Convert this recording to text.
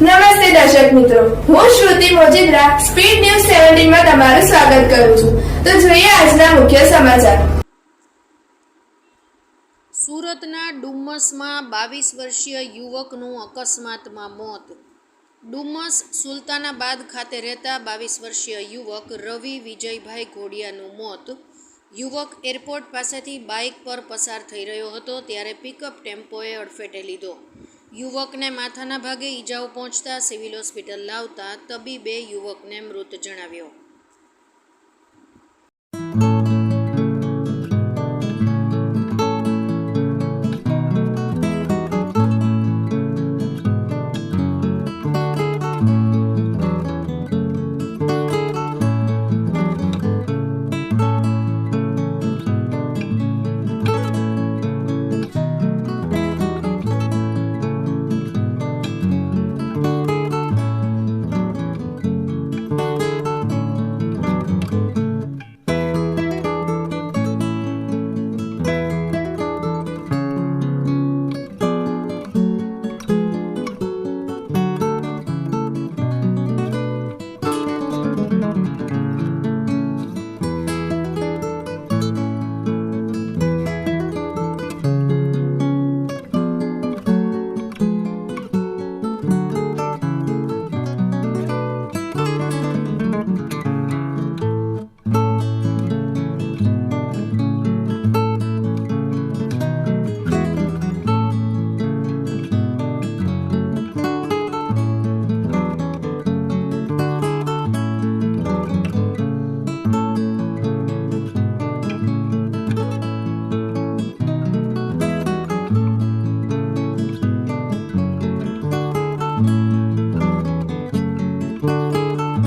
નમસ્તે દર્શક મિત્રો. હું શ્રુતિ મોજીદ્રા, સ્પીડ ન્યૂઝ સેવન્ટીનમાં તમારું સ્વાગત કરું છું. તો જોઈએ આજના મુખ્ય સમાચાર. સુરતના ડુમ્મસમાં બાવીસ વર્ષીય યુવકનું અકસ્માતમાં મોત. ડુમ્મસ સુલતાનાબાદ ખાતે રહેતા બાવીસ વર્ષીય યુવક રવિ વિજયભાઈ ઘોડિયાનું મોત. યુવક એરપોર્ટ પાસેથી બાઇક પર પસાર થઈ રહ્યો હતો, ત્યારે પિકઅપ ટેમ્પોએ અડફેટે લીધો. યુવકને માથાના ભાગે ઈજાઓ પહોંચતા સિવિલ હોસ્પિટલ લાવતા તબીબે યુવકને મૃત જણાવ્યો.